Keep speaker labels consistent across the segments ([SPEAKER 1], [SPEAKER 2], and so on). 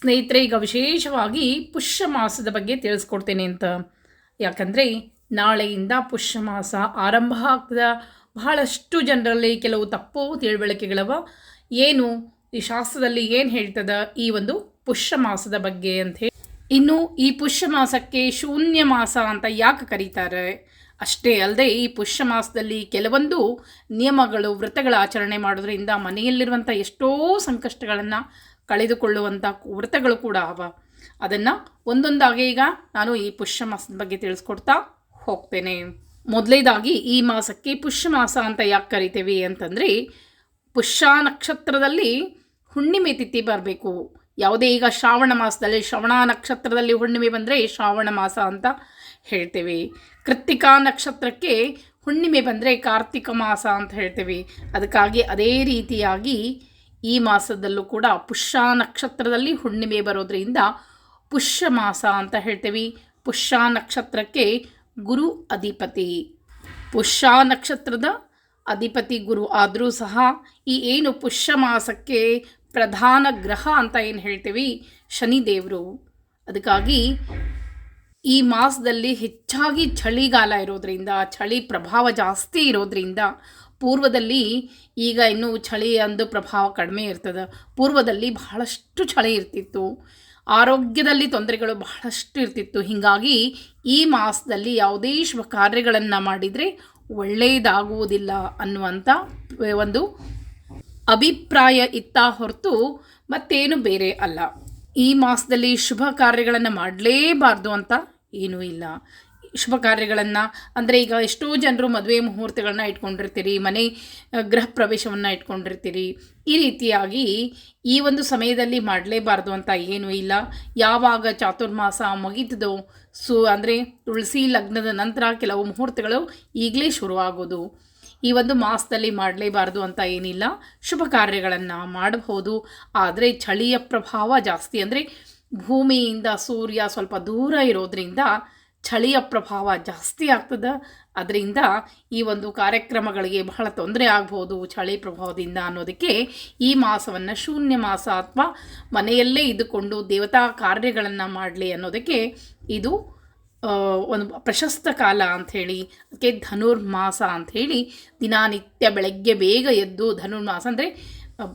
[SPEAKER 1] ಸ್ನೇಹಿತರೆ, ಈಗ ವಿಶೇಷವಾಗಿ ಪುಷ್ಯ ಮಾಸದ ಬಗ್ಗೆ ತಿಳಿಸ್ಕೊಡ್ತೇನೆ ಅಂತ. ಯಾಕಂದರೆ, ನಾಳೆಯಿಂದ ಪುಷ್ಯ ಮಾಸ ಆರಂಭ ಆಗ್ತದ. ಬಹಳಷ್ಟು ಜನರಲ್ಲಿ ಕೆಲವು ತಪ್ಪು ತಿಳುವಳಿಕೆಗಳವ. ಏನು, ಈ ಶಾಸ್ತ್ರದಲ್ಲಿ ಏನು ಹೇಳ್ತದ ಈ ಒಂದು ಪುಷ್ಯ ಮಾಸದ ಬಗ್ಗೆ ಅಂತ ಇನ್ನು ಈ ಪುಷ್ಯ ಮಾಸಕ್ಕೆ ಶೂನ್ಯ ಮಾಸ ಅಂತ ಯಾಕೆ ಕರೀತಾರೆ? ಅಷ್ಟೇ ಅಲ್ಲದೆ, ಈ ಪುಷ್ಯ ಮಾಸದಲ್ಲಿ ಕೆಲವೊಂದು ನಿಯಮಗಳು, ವ್ರತಗಳ ಆಚರಣೆ ಮಾಡೋದ್ರಿಂದ ಮನೆಯಲ್ಲಿರುವಂಥ ಎಷ್ಟೋ ಸಂಕಷ್ಟಗಳನ್ನು ಕಳೆದುಕೊಳ್ಳುವಂಥ ವ್ರತಗಳು ಕೂಡ ಅವ. ಅದನ್ನು ಒಂದೊಂದಾಗಿ ಈಗ ನಾನು ಈ ಪುಷ್ಯ ಮಾಸದ ಬಗ್ಗೆ ತಿಳಿಸ್ಕೊಡ್ತಾ ಹೋಗ್ತೇನೆ. ಮೊದಲೇದಾಗಿ ಈ ಮಾಸಕ್ಕೆ ಪುಷ್ಯ ಮಾಸ ಅಂತ ಯಾಕೆ ಕರಿತೇವೆ ಅಂತಂದರೆ, ಪುಷ್ಯ ನಕ್ಷತ್ರದಲ್ಲಿ ಹುಣ್ಣಿಮೆ ತಿಥಿ ಬರಬೇಕು. ಯಾವುದೇ ಈಗ ಶ್ರಾವಣ ಮಾಸದಲ್ಲಿ ಶ್ರವಣ ನಕ್ಷತ್ರದಲ್ಲಿ ಹುಣ್ಣಿಮೆ ಬಂದರೆ ಶ್ರಾವಣ ಮಾಸ ಅಂತ ಹೇಳ್ತೇವೆ. ಕೃತ್ತಿಕಾ ನಕ್ಷತ್ರಕ್ಕೆ ಹುಣ್ಣಿಮೆ ಬಂದರೆ ಕಾರ್ತಿಕ ಮಾಸ ಅಂತ ಹೇಳ್ತೇವೆ. ಅದಕ್ಕಾಗಿ ಅದೇ ರೀತಿಯಾಗಿ ಈ ಮಾಸದಲ್ಲೂ ಕೂಡ ಪುಷ್ಯ ನಕ್ಷತ್ರದಲ್ಲಿ ಹುಣ್ಣಿಮೆ ಬರೋದ್ರಿಂದ ಪುಷ್ಯ ಮಾಸ ಅಂತ ಹೇಳ್ತೀವಿ. ಪುಷ್ಯ ನಕ್ಷತ್ರಕ್ಕೆ ಗುರು ಅಧಿಪತಿ. ಪುಷ್ಯ ನಕ್ಷತ್ರದ ಅಧಿಪತಿ ಗುರು ಆದರೂ ಸಹ ಈ ಏನು ಪುಷ್ಯ ಮಾಸಕ್ಕೆ ಪ್ರಧಾನ ಗ್ರಹ ಅಂತ ಏನು ಹೇಳ್ತೀವಿ? ಶನಿದೇವರು. ಅದಕ್ಕಾಗಿ ಈ ಮಾಸದಲ್ಲಿ ಹೆಚ್ಚಾಗಿ ಚಳಿಗಾಲ ಇರೋದ್ರಿಂದ, ಚಳಿ ಪ್ರಭಾವ ಜಾಸ್ತಿ ಇರೋದ್ರಿಂದ ಪೂರ್ವದಲ್ಲಿ ಈಗ ಇನ್ನೂ ಚಳಿ ಅಂದು ಪ್ರಭಾವ ಕಡಿಮೆ ಇರ್ತದೆ. ಪೂರ್ವದಲ್ಲಿ ಬಹಳಷ್ಟು ಚಳಿ ಇರ್ತಿತ್ತು. ಆರೋಗ್ಯದಲ್ಲಿ ತೊಂದರೆಗಳು ಬಹಳಷ್ಟು ಇರ್ತಿತ್ತು. ಹೀಗಾಗಿ ಈ ಮಾಸದಲ್ಲಿ ಯಾವುದೇ ಶುಭ ಕಾರ್ಯಗಳನ್ನು ಮಾಡಿದರೆ ಒಳ್ಳೆಯದಾಗುವುದಿಲ್ಲ ಅನ್ನುವಂಥ ಒಂದು ಅಭಿಪ್ರಾಯ ಇತ್ತ ಹೊರತು ಮತ್ತೇನು ಬೇರೆ ಅಲ್ಲ. ಈ ಮಾಸದಲ್ಲಿ ಶುಭ ಕಾರ್ಯಗಳನ್ನು ಮಾಡಲೇಬಾರ್ದು ಅಂತ ಏನೂ ಇಲ್ಲ. ಶುಭ ಕಾರ್ಯಗಳನ್ನು, ಅಂದರೆ ಈಗ ಎಷ್ಟೋ ಜನರು ಮದುವೆ ಮುಹೂರ್ತಗಳನ್ನ ಇಟ್ಕೊಂಡಿರ್ತೀರಿ, ಮನೆ ಗೃಹ ಪ್ರವೇಶವನ್ನು ಇಟ್ಕೊಂಡಿರ್ತೀರಿ. ಈ ರೀತಿಯಾಗಿ ಈ ಒಂದು ಸಮಯದಲ್ಲಿ ಮಾಡಲೇಬಾರ್ದು ಅಂತ ಏನೂ ಇಲ್ಲ. ಯಾವಾಗ ಚಾತುರ್ಮಾಸ ಮುಗಿತದೋ, ಸು, ಅಂದರೆ ತುಳಸಿ ಲಗ್ನದ ನಂತರ ಕೆಲವು ಮುಹೂರ್ತಗಳು ಈಗಲೇ ಶುರುವಾಗೋದು. ಈ ಒಂದು ಮಾಸದಲ್ಲಿ ಮಾಡಲೇಬಾರ್ದು ಅಂತ ಏನಿಲ್ಲ. ಶುಭ ಕಾರ್ಯಗಳನ್ನು ಮಾಡಬಹುದು. ಆದರೆ ಚಳಿಯ ಪ್ರಭಾವ ಜಾಸ್ತಿ. ಅಂದರೆ ಭೂಮಿಯಿಂದ ಸೂರ್ಯ ಸ್ವಲ್ಪ ದೂರ ಇರೋದ್ರಿಂದ ಚಳಿಯ ಪ್ರಭಾವ ಜಾಸ್ತಿ ಆಗ್ತದೆ. ಅದರಿಂದ ಈ ಒಂದು ಕಾರ್ಯಕ್ರಮಗಳಿಗೆ ಬಹಳ ತೊಂದರೆ ಆಗ್ಬೋದು ಚಳಿ ಪ್ರಭಾವದಿಂದ ಅನ್ನೋದಕ್ಕೆ ಈ ಮಾಸವನ್ನು ಶೂನ್ಯ ಮಾಸ ಅಥವಾ ಮನೆಯಲ್ಲೇ ಇದ್ದುಕೊಂಡು ದೇವತಾ ಕಾರ್ಯಗಳನ್ನು ಮಾಡಲಿ ಅನ್ನೋದಕ್ಕೆ ಇದು ಒಂದು ಪ್ರಶಸ್ತ ಕಾಲ ಅಂಥೇಳಿ, ಅದಕ್ಕೆ ಧನುರ್ಮಾಸ ಅಂಥೇಳಿ ದಿನನಿತ್ಯ ಬೆಳಗ್ಗೆ ಬೇಗ ಎದ್ದು ಧನುರ್ಮಾಸ ಅಂದರೆ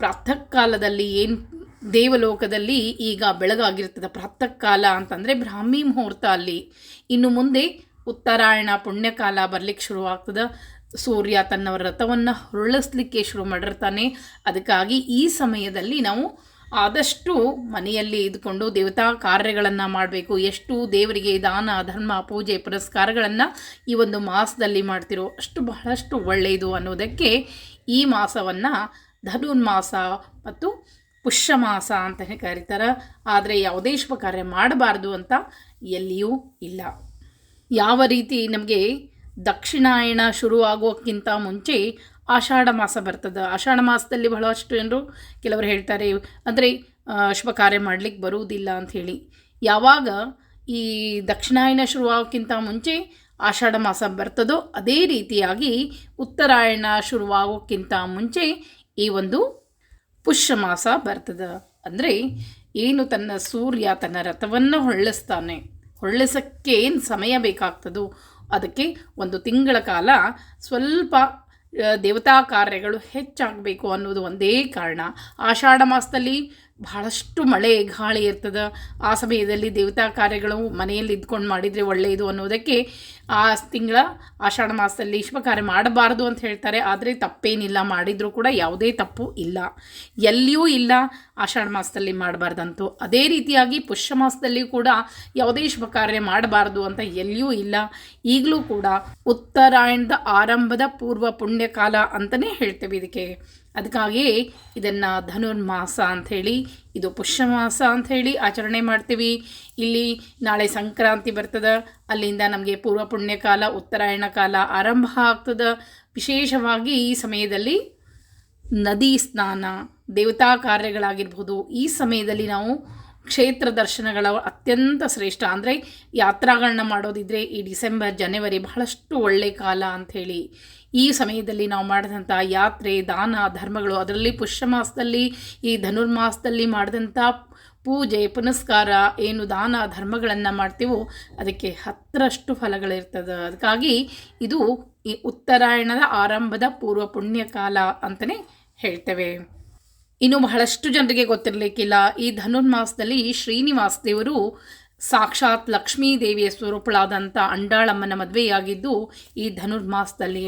[SPEAKER 1] ಪ್ರಾತಃ ಕಾಲದಲ್ಲಿ ಏನು ದೇವಲೋಕದಲ್ಲಿ ಈಗ ಬೆಳಗಾಗಿರ್ತದೆ ಪ್ರಾತಃ ಕಾಲ ಅಂತಂದರೆ ಬ್ರಾಹ್ಮಿ ಮುಹೂರ್ತ ಅಲ್ಲಿ. ಇನ್ನು ಮುಂದೆ ಉತ್ತರಾಯಣ ಪುಣ್ಯಕಾಲ ಬರಲಿಕ್ಕೆ ಶುರುವಾಗ್ತದೆ. ಸೂರ್ಯ ತನ್ನ ರಥವನ್ನು ಹೊರಳಿಸ್ಲಿಕ್ಕೆ ಶುರು ಮಾಡಿರ್ತಾನೆ. ಅದಕ್ಕಾಗಿ ಈ ಸಮಯದಲ್ಲಿ ನಾವು ಆದಷ್ಟು ಮನೆಯಲ್ಲಿ ಇದ್ಕೊಂಡು ದೇವತಾ ಕಾರ್ಯಗಳನ್ನು ಮಾಡಬೇಕು. ಎಷ್ಟು ದೇವರಿಗೆ ದಾನ, ಧರ್ಮ, ಪೂಜೆ, ಪುರಸ್ಕಾರಗಳನ್ನು ಈ ಒಂದು ಮಾಸದಲ್ಲಿ ಮಾಡ್ತಿರೋ ಅಷ್ಟು ಬಹಳಷ್ಟು ಒಳ್ಳೆಯದು ಅನ್ನೋದಕ್ಕೆ ಈ ಮಾಸವನ್ನು ಧನುರ್ಮಾಸ ಮತ್ತು ಪುಷ್ಯ ಮಾಸ ಅಂತಲೇ ಕರೀತಾರೆ. ಆದರೆ ಯಾವುದೇ ಶುಭ ಕಾರ್ಯ ಮಾಡಬಾರ್ದು ಅಂತ ಎಲ್ಲಿಯೂ ಇಲ್ಲ. ಯಾವ ರೀತಿ ನಮಗೆ ದಕ್ಷಿಣಾಯಣ ಶುರುವಾಗೋಕ್ಕಿಂತ ಮುಂಚೆ ಆಷಾಢ ಮಾಸ ಬರ್ತದೆ. ಆಷಾಢ ಮಾಸದಲ್ಲಿ ಬಹಳಷ್ಟು ಜನರು ಕೆಲವರು ಹೇಳ್ತಾರೆ, ಅಂದರೆ ಶುಭ ಕಾರ್ಯ ಮಾಡಲಿಕ್ಕೆ ಬರುವುದಿಲ್ಲ ಅಂಥೇಳಿ ಯಾವಾಗ ಈ ದಕ್ಷಿಣಾಯಣ ಶುರುವಾಗೋಕ್ಕಿಂತ ಮುಂಚೆ ಆಷಾಢ ಮಾಸ ಬರ್ತದೋ ಅದೇ ರೀತಿಯಾಗಿ ಉತ್ತರಾಯಣ ಶುರುವಾಗೋಕ್ಕಿಂತ ಮುಂಚೆ ಈ ಒಂದು ಪುಷ್ಯ ಮಾಸ ಬರ್ತದೆ. ಅಂದರೆ ಏನು ತನ್ನ ಸೂರ್ಯ ತನ್ನ ರಥವನ್ನು ಹೊಳ್ಳಿಸ್ತಾನೆ ಹೊಳ್ಳಿಸೋಕ್ಕೆ ಏನು ಸಮಯ ಬೇಕಾಗ್ತದೋ ಅದಕ್ಕೆ ಒಂದು ತಿಂಗಳ ಕಾಲ ಸ್ವಲ್ಪ ದೇವತಾ ಕಾರ್ಯಗಳು ಹೆಚ್ಚಾಗಬೇಕು ಅನ್ನೋದು ಒಂದೇ ಕಾರಣ. ಆಷಾಢ ಮಾಸದಲ್ಲಿ ಬಹಳಷ್ಟು ಮಳೆ ಗಾಳಿ ಇರ್ತದೆ. ಆ ಸಮಯದಲ್ಲಿ ದೇವತಾ ಕಾರ್ಯಗಳು ಮನೆಯಲ್ಲಿ ಇದ್ಕೊಂಡು ಮಾಡಿದರೆ ಒಳ್ಳೆಯದು ಅನ್ನೋದಕ್ಕೆ ಆ ತಿಂಗಳ, ಆಷಾಢ ಮಾಸದಲ್ಲಿ ಶುಭ ಕಾರ್ಯ ಮಾಡಬಾರ್ದು ಅಂತ ಹೇಳ್ತಾರೆ. ಆದರೆ ತಪ್ಪೇನಿಲ್ಲ. ಮಾಡಿದರೂ ಕೂಡ ಯಾವುದೇ ತಪ್ಪು ಇಲ್ಲ. ಎಲ್ಲಿಯೂ ಇಲ್ಲ ಆಷಾಢ ಮಾಸದಲ್ಲಿ ಮಾಡಬಾರ್ದಂತೂ. ಅದೇ ರೀತಿಯಾಗಿ ಪುಷ್ಯ ಮಾಸದಲ್ಲಿ ಕೂಡ ಯಾವುದೇ ಶುಭ ಕಾರ್ಯ ಮಾಡಬಾರ್ದು ಅಂತ ಎಲ್ಲಿಯೂ ಇಲ್ಲ. ಈಗಲೂ ಕೂಡ ಉತ್ತರಾಯಣದ ಆರಂಭದ ಪೂರ್ವ ಪುಣ್ಯಕಾಲ ಅಂತಲೇ ಹೇಳ್ತೇವೆ ಇದಕ್ಕೆ. ಅದಕ್ಕಾಗಿ ಇದನ್ನು ಧನುರ್ಮಾಸ ಅಂಥೇಳಿ, ಇದು ಪುಷ್ಯ ಮಾಸ ಅಂಥೇಳಿ ಆಚರಣೆ ಮಾಡ್ತೀವಿ. ಇಲ್ಲಿ ನಾಳೆ ಸಂಕ್ರಾಂತಿ ಬರ್ತದೆ, ಅಲ್ಲಿಂದ ನಮಗೆ ಪೂರ್ವ ಪುಣ್ಯಕಾಲ ಉತ್ತರಾಯಣ ಕಾಲ ಆರಂಭ ಆಗ್ತದೆ. ವಿಶೇಷವಾಗಿ ಈ ಸಮಯದಲ್ಲಿ ನದಿ ಸ್ನಾನ, ದೇವತಾ ಕಾರ್ಯಗಳಾಗಿರ್ಬೋದು, ಈ ಸಮಯದಲ್ಲಿ ನಾವು ಕ್ಷೇತ್ರ ದರ್ಶನಗಳ ಅತ್ಯಂತ ಶ್ರೇಷ್ಠ. ಅಂದರೆ ಯಾತ್ರಾಗಳನ್ನ ಮಾಡೋದಿದ್ರೆ ಈ ಡಿಸೆಂಬರ್, ಜನವರಿ ಬಹಳಷ್ಟು ಒಳ್ಳೆಯ ಕಾಲ ಅಂಥೇಳಿ. ಈ ಸಮಯದಲ್ಲಿ ನಾವು ಮಾಡಿದಂಥ ಯಾತ್ರೆ, ದಾನ, ಧರ್ಮಗಳು, ಅದರಲ್ಲಿ ಪುಷ್ಯ ಮಾಸದಲ್ಲಿ ಈ ಧನುರ್ಮಾಸದಲ್ಲಿ ಮಾಡಿದಂಥ ಪೂಜೆ, ಪುನಸ್ಕಾರ, ಏನು ದಾನ, ಧರ್ಮಗಳನ್ನು ಮಾಡ್ತೀವೋ ಅದಕ್ಕೆ ಹತ್ತರಷ್ಟು ಫಲಗಳಿರ್ತದೆ. ಅದಕ್ಕಾಗಿ ಇದು ಈ ಉತ್ತರಾಯಣದ ಆರಂಭದ ಪೂರ್ವ ಪುಣ್ಯಕಾಲ ಅಂತಲೇ ಹೇಳ್ತೇವೆ. ಇನ್ನು ಬಹಳಷ್ಟು ಜನರಿಗೆ ಗೊತ್ತಿರಲಿಕ್ಕಿಲ್ಲ, ಈ ಧನುರ್ಮಾಸದಲ್ಲಿ ಶ್ರೀನಿವಾಸ ದೇವರು ಸಾಕ್ಷಾತ್ ಲಕ್ಷ್ಮೀ ದೇವಿಯ ಸ್ವರೂಪಳಾದಂಥ ಅಂಡಾಳಮ್ಮನ ಮದುವೆಯಾಗಿದ್ದು ಈ ಧನುರ್ಮಾಸದಲ್ಲಿ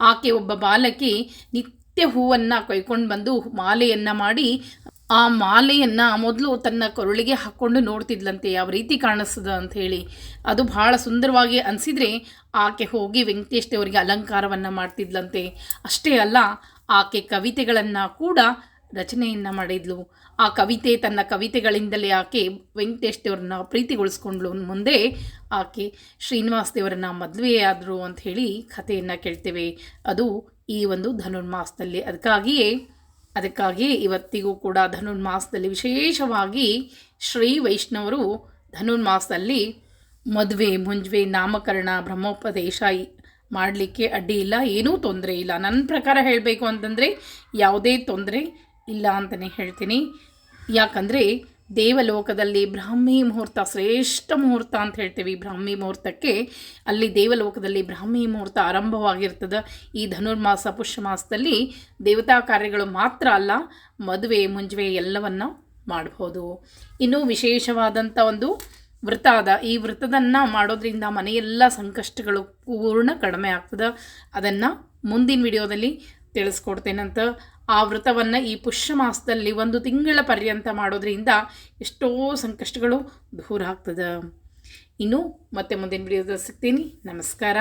[SPEAKER 1] ಆಕೆ ಒಬ್ಬ ಬಾಲಕಿ ನಿತ್ಯ ಹೂವನ್ನು ಕೊಯ್ಕೊಂಡು ಬಂದು ಮಾಲೆಯನ್ನು ಮಾಡಿ ಆ ಮಾಲೆಯನ್ನು ಮೊದಲು ತನ್ನ ಕೊರಳಿಗೆ ಹಾಕ್ಕೊಂಡು ನೋಡ್ತಿದ್ಲಂತೆ, ಯಾವ ರೀತಿ ಕಾಣಿಸ್ತದ ಅಂತ ಹೇಳಿ ಅದು ಬಹಳ ಸುಂದರವಾಗಿ ಅನಿಸಿದರೆ ಆಕೆ ಹೋಗಿ ವೆಂಕಟೇಶ್ ದೇವರಿಗೆ ಅಲಂಕಾರವನ್ನು ಮಾಡ್ತಿದ್ಲಂತೆ. ಅಷ್ಟೇ ಅಲ್ಲ, ಆಕೆ ಕವಿತೆಗಳನ್ನು ಕೂಡ ರಚನೆಯನ್ನು ಮಾಡಿದ್ಲು. ಆ ಕವಿತೆ ತನ್ನ ಕವಿತೆಗಳಿಂದಲೇ ಆಕೆ ವೆಂಕಟೇಶ್ ದೇವರನ್ನ ಪ್ರೀತಿಗೊಳಿಸ್ಕೊಂಡ್ಲು ಮುಂದೆ. ಆಕೆ ಶ್ರೀನಿವಾಸ ದೇವರನ್ನ ಮದುವೆಯಾದರು ಅಂತ ಹೇಳಿ ಕಥೆಯನ್ನು ಕೇಳ್ತೇವೆ. ಅದು ಈ ಒಂದು ಧನುರ್ಮಾಸದಲ್ಲಿ. ಅದಕ್ಕಾಗಿಯೇ ಅದಕ್ಕಾಗಿಯೇ ಇವತ್ತಿಗೂ ಕೂಡ ಧನುರ್ಮಾಸದಲ್ಲಿ ವಿಶೇಷವಾಗಿ ಶ್ರೀ ವೈಷ್ಣವರು ಧನುರ್ಮಾಸದಲ್ಲಿ ಮದುವೆ, ಮುಂಜುವೆ, ನಾಮಕರಣ, ಬ್ರಹ್ಮೋಪದೇಶ ಮಾಡಲಿಕ್ಕೆ ಅಡ್ಡಿ ಇಲ್ಲ. ಏನೂ ತೊಂದರೆ ಇಲ್ಲ. ನನ್ನ ಪ್ರಕಾರ ಹೇಳಬೇಕು ಅಂತಂದರೆ ಯಾವುದೇ ತೊಂದರೆ ಇಲ್ಲ ಅಂತಲೇ ಹೇಳ್ತೀನಿ. ಯಾಕಂದರೆ ದೇವಲೋಕದಲ್ಲಿ ಬ್ರಾಹ್ಮಿ ಮುಹೂರ್ತ, ಶ್ರೇಷ್ಠ ಮುಹೂರ್ತ ಅಂತ ಹೇಳ್ತೀವಿ ಬ್ರಾಹ್ಮಿ ಮುಹೂರ್ತಕ್ಕೆ. ಅಲ್ಲಿ ದೇವಲೋಕದಲ್ಲಿ ಬ್ರಾಹ್ಮಿ ಮುಹೂರ್ತ ಆರಂಭವಾಗಿರ್ತದೆ. ಈ ಧನುರ್ಮಾಸ, ಪುಷ್ಯಮಾಸದಲ್ಲಿ ದೇವತಾ ಕಾರ್ಯಗಳು ಮಾತ್ರ ಅಲ್ಲ, ಮದುವೆ, ಮುಂಜುವೆ ಎಲ್ಲವನ್ನು ಮಾಡ್ಬೋದು. ಇನ್ನೂ ವಿಶೇಷವಾದಂಥ ಒಂದು ವ್ರತ ಅದ. ಈ ವೃತದನ್ನು ಮಾಡೋದ್ರಿಂದ ಮನೆಯೆಲ್ಲ ಸಂಕಷ್ಟಗಳು ಪೂರ್ಣ ಕಡಿಮೆ ಆಗ್ತದೆ. ಅದನ್ನು ಮುಂದಿನ ವಿಡಿಯೋದಲ್ಲಿ ತಿಳಿಸ್ಕೊಡ್ತೇನಂತ ಆ ವ್ರತವನ್ನು ಈ ಪುಷ್ಯ ಮಾಸದಲ್ಲಿ ಒಂದು ತಿಂಗಳ ಪರ್ಯಂತ ಮಾಡೋದ್ರಿಂದ ಎಷ್ಟೋ ಸಂಕಷ್ಟಗಳು ದೂರ ಆಗ್ತದೆ. ಇನ್ನು ಮತ್ತೆ ಮುಂದಿನ ವಿಡಿಯೋದಲ್ಲಿ ಸಿಗ್ತೀನಿ. ನಮಸ್ಕಾರ.